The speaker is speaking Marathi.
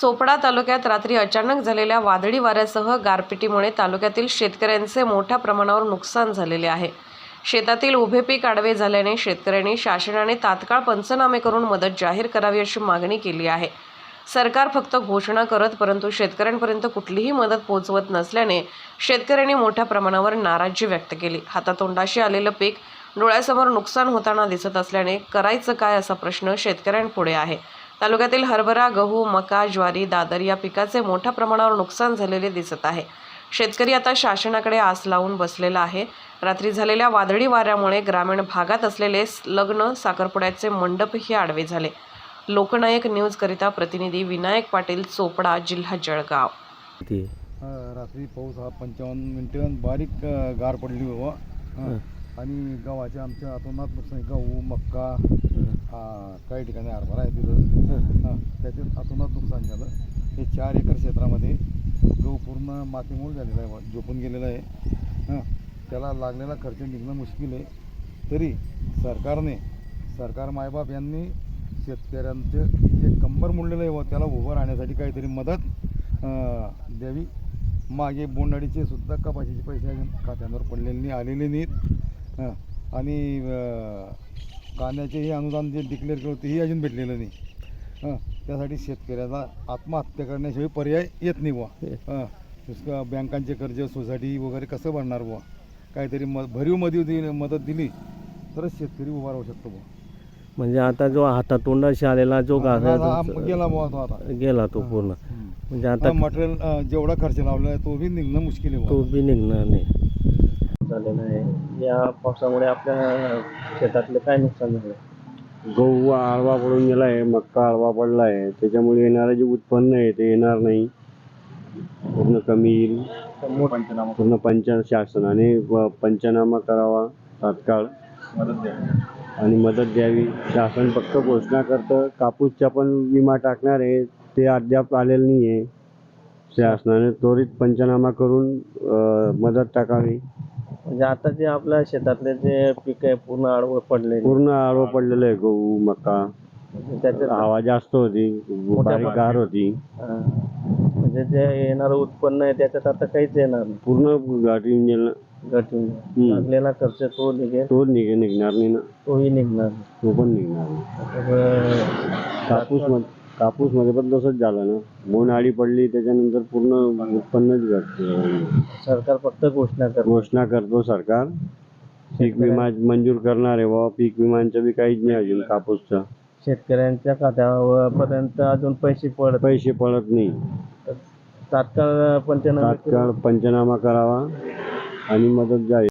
चोपडा तालुक्यात रात्री अचानक झालेल्या वादळी वाऱ्यासह गारपिटीमुळे तालुक्यातील शेतकऱ्यांचे मोठ्या प्रमाणावर नुकसान झालेले आहे. शेतातील उभे पीक आडवे झाल्याने शेतकऱ्यांनी शासनाने तात्काळ पंचनामे करून मदत जाहीर करावी अशी मागणी केली आहे. सरकार फक्त घोषणा करत परंतु शेतकऱ्यांपर्यंत कुठलीही मदत पोहोचवत नसल्याने शेतकऱ्यांनी मोठ्या प्रमाणावर नाराजी व्यक्त केली. हातातोंडाशी आलेलं पीक डोळ्यासमोर नुकसान होताना दिसत असल्याने करायचं काय असा प्रश्न शेतकऱ्यांपुढे आहे. तालुक्यातील हरभरा गहू मका ज्वारी दादर या पिकाचे मोठ्या प्रमाणावर नुकसान झालेले दिसत आहे. शेतकरी आता शासनाकडे आस लावून बसलेला आहे. रात्री झालेल्या वादळी वाऱ्यामुळे ग्रामीण भागात असलेले लग्न साखरपुड्याचे मंडपही आडवे झाले. लोकनायक न्यूजकरिता प्रतिनिधी विनायक पाटील चोपडा जिल्हा जळगाव. रात्री पाऊस हा पंचावन्न मिनटं बारीक गार पडली बाबा. हा. आणि गव्हाच्या आमच्या अतोनात नुकसान गहू मक्का हा, काही ठिकाणी हरभरा आहे तिथं. हा, त्याच्यात अतोनात नुकसान झालं. हे चार एकर क्षेत्रामध्ये गहू पूर्ण मातीमूळ झालेला आहे झोपून गेलेला आहे. हां त्याला लागलेला खर्च निघणं मुश्किल आहे. तरी सरकारने सरकार मायबाप यांनी शेतकऱ्यांचे जे कंबर मुडलेलं आहे व त्याला उभं राहण्यासाठी काहीतरी मदत द्यावी. मागे बोंडाळीचे सुद्धा कपाशीचे पैसे खात्यांवर पडलेले नाही आलेले नाहीत. हं. आणि कांद्याचेही अनुदान जे डिक्लेअर केलं तेही अजून भेटलेलं नाही हं. त्यासाठी शेतकऱ्याला आत्महत्या करण्याशिवाय पर्याय येत नाही बुवा हं. दुसरं बँकांचे कर्ज सोसायटी वगैरे कसं भरणार बुवा काहीतरी म भरीव मदत दिली मदत दिली तरच शेतकरी उभा राहू शकतो बुवा म्हणजे आता जो हातातोंडाशी आलेला जो हा, गेला बुवा तो आता गेला तो पूर्ण. म्हणजे आता मटेरियल जेवढा खर्च लावला तो बी निघणं मुश्किल आहे तो. बी निघणार नाही झालेला आहे. या पावसामुळे आपल्या शेतातले काय नुकसान झालं गहू आळवा पडून गेला आहे मक्का आळवा पडला आहे त्याच्यामुळे येणारं जे उत्पन्न आहे ते येणार नाही. पूर्ण कमी येईल. पूर्ण पंच शासनाने व पंचनामा करावा तात्काळ. आणि मदत द्यावी. शासन फक्त घोषणा करतं. कापूसचा पण विमा टाकणार आहे. ते अद्याप आलेलं नाही आहे शासनाने त्वरित पंचनामा करून अं, मदत टाकावी. म्हणजे आता जे आपल्या शेतातले जे पीक आहे पूर्ण आडवं पडले पूर्ण आळवा पडलेलं आहे गहू मका. त्याच्यात हवा जास्त होती बारीक गार होती. हा. म्हणजे जे येणारं उत्पन्न आहे त्याच्यात आता काहीच येणार नाही. पूर्ण गाठी हम्म. लागलेला खर्च तो निघेल. तो निघ निघणार नाही ना. तोही निघणार नाही. तो पण निघणार नाही. त्यामुळे कापूसमध्ये कापूसमध्ये पण तसंच झालं ना बोंड आळी पडली त्याच्यानंतर पूर्ण उत्पन्नच सरकार फक्त घोषणा कर घोषणा करतो सरकार. पीक विमा मंजूर करणार आहे बाबा पीक विमांचं बी काहीच नाही अजून कापूसचं. शेतकऱ्यांच्या खात्यापर्यंत अजून पैसे पडत पैसे पडत नाही. तात्काळ पंचनामे तात्काळ पंचनामा करावा आणि मदत जावी